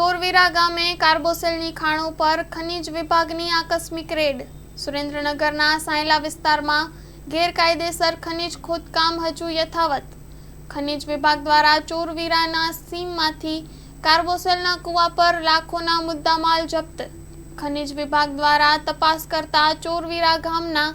ચોરવીરા ગામે કાર્બોસેલની ખાણો પર ખનિજ વિભાગની આકસ્મિક રેડ. સુરેન્દ્રનગરના સાયલા વિસ્તારમાં ગેરકાયદેસર ખનિજ ખોદકામ હજુ યથાવત. ખનિજ વિભાગ દ્વારા ચોરવીરાના સીમમાંથી કાર્બોસેલના કૂવા પર લાખોના મુદ્દામાલ જપ્ત. ખનિજ વિભાગ દ્વારા તપાસ કરતા ચોરવીરા ગામના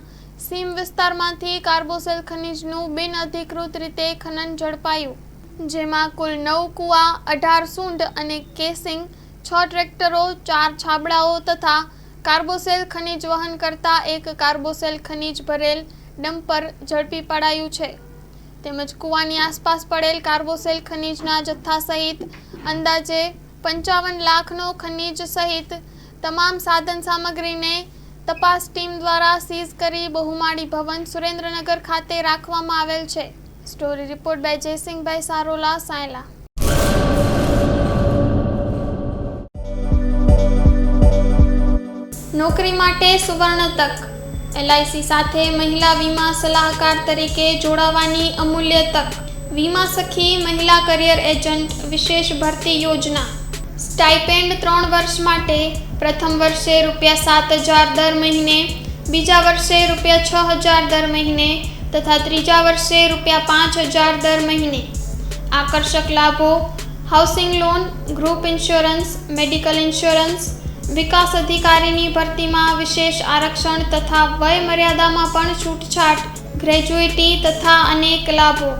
સીમ વિસ્તારમાંથી કાર્બોસેલ ખનિજનું બિનઅધિકૃત રીતે ખનન ઝડપાયું. જેમાં કુલ નવ કૂવા, અઢાર સૂંઢ અને કેસિંગ, છ ટ્રેક્ટરો, ચાર છાબડાઓ તથા કાર્બોસેલ ખનિજ વહન કરતા એક કાર્બોસેલ ખનિજ ભરેલ ડમ્પર ઝડપી પડાયું છે. તેમજ કૂવાની આસપાસ પડેલ કાર્બોસેલ ખનિજના જથ્થા સહિત અંદાજે પંચાવન લાખનો ખનિજ સહિત તમામ સાધન સામગ્રીને તપાસ ટીમ દ્વારા સીઝ કરી બહુમાળી ભવન સુરેન્દ્રનગર ખાતે રાખવામાં આવેલ છે. Story report by જયસિંહભાઈ Sarola Sayla નોકરી માટે સુવર્ણ તક. એલઆઈસી સાથે મહિલા વીમા સલાહકાર તરીકે જોડાવાની અમૂલ્ય તક. વીમા સખી મહિલા કરિયર એજન્ટ વિશેષ ભરતી યોજના. સ્ટાઇપેન્ડ ત્રણ વર્ષ માટે પ્રથમ વર્ષે રૂપિયા સાત હજાર દર મહિને, બીજા વર્ષે રૂપિયા છ હજાર દર મહિને તથા ત્રીજા વર્ષે રૂપિયા પાંચ હજાર દર મહિને. આકર્ષક લાભો housing loan group insurance medical insurance વિકાસ અધિકારીની ભરતીમાં વિશેષ આરક્ષણ તથા વય મર્યાદામાં પણ છૂટછાટ ગ્રેજ્યુએટી તથા અનેક લાભો.